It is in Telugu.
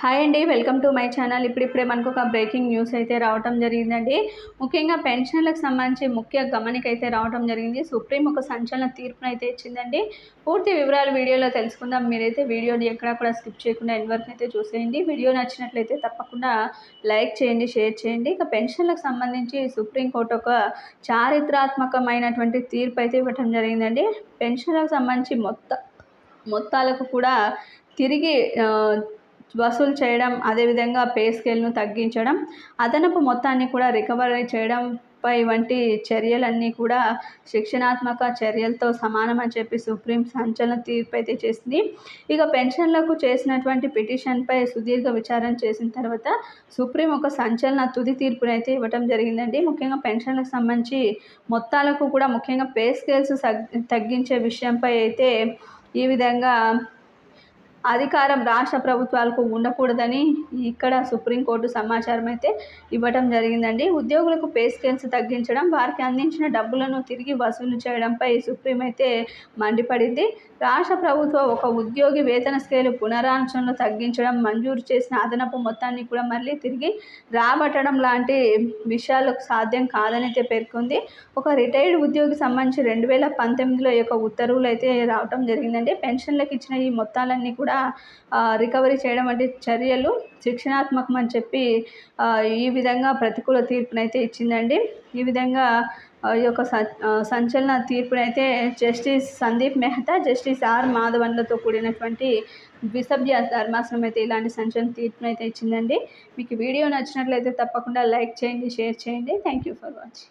హాయ్ అండి వెల్కమ్ టు మై ఛానల్. ఇప్పుడిప్పుడే మనకు ఒక బ్రేకింగ్ న్యూస్ అయితే రావటం జరిగిందండి. ముఖ్యంగా పెన్షన్లకు సంబంధించి ముఖ్య గమనిక అయితే రావటం జరిగింది. సుప్రీం ఒక సంచలన తీర్పును అయితే ఇచ్చిందండి. పూర్తి వివరాలు వీడియోలో తెలుసుకుందాం. మీరైతే వీడియోని ఎక్కడా కూడా స్కిప్ చేయకుండా ఎండ్ వరకు అయితే చూసేయండి. వీడియో నచ్చినట్లయితే తప్పకుండా లైక్ చేయండి షేర్ చేయండి. ఇక పెన్షన్లకు సంబంధించి సుప్రీంకోర్టు ఒక చారిత్రాత్మకమైనటువంటి తీర్పు అయితే ఇవ్వటం జరిగిందండి. పెన్షన్లకు సంబంధించి మొత్త మొత్తాలకు కూడా తిరిగి వసూలు చేయడం అదేవిధంగా పే స్కేల్ను తగ్గించడం అదనపు మొత్తాన్ని కూడా రికవరీ చేయడం పై వంటి చర్యలన్నీ కూడా శిక్షణాత్మక చర్యలతో సమానమని చెప్పి సుప్రీం సంచలన తీర్పు అయితే చేసింది. ఇక పెన్షన్లకు చేసినటువంటి పిటిషన్పై సుదీర్ఘ విచారణ చేసిన తర్వాత సుప్రీం ఒక సంచలన తుది తీర్పునైతే ఇవ్వటం జరిగిందండి. ముఖ్యంగా పెన్షన్లకు సంబంధించి మొత్తాలకు కూడా ముఖ్యంగా పే స్కేల్స్ తగ్గించే విషయంపై అయితే ఈ విధంగా అధికారం రాష్ట్ర ప్రభుత్వాలకు ఉండకూడదని ఇక్కడ సుప్రీంకోర్టు సమాచారం అయితే ఇవ్వటం జరిగిందండి. ఉద్యోగులకు పే స్కేల్స్ తగ్గించడం వారికి అందించిన డబ్బులను తిరిగి వసూలు చేయడంపై సుప్రీం అయితే మండిపడింది. రాష్ట్ర ప్రభుత్వం ఒక ఉద్యోగి వేతన స్కేలు పునరాంచనలు తగ్గించడం మంజూరు చేసిన అదనపు మొత్తాన్ని కూడా మళ్ళీ తిరిగి రాబట్టడం లాంటి విషయాలకు సాధ్యం కాదని అయితే పేర్కొంది. ఒక రిటైర్డ్ ఉద్యోగి సంబంధించి రెండు వేల పంతొమ్మిదిలో యొక్క ఉత్తర్వులు అయితే రావటం జరిగిందండి. పెన్షన్లకు ఇచ్చిన ఈ మొత్తాలన్నీ కూడా కూడా రికవరీ చేయడం వంటి చర్యలు శిక్షణాత్మకం అని చెప్పి ఈ విధంగా ప్రతికూల తీర్పునైతే ఇచ్చిందండి. ఈ విధంగా ఈ యొక్క సంచలన తీర్పునైతే justice Sandeep Mehta justice R మాధవన్లతో కూడినటువంటి ద్విసభ్య ధర్మాసనం అయితే ఇలాంటి సంచలన తీర్పునైతే ఇచ్చిందండి. మీకు వీడియో నచ్చినట్లయితే తప్పకుండా లైక్ చేయండి షేర్ చేయండి. Thank you for watching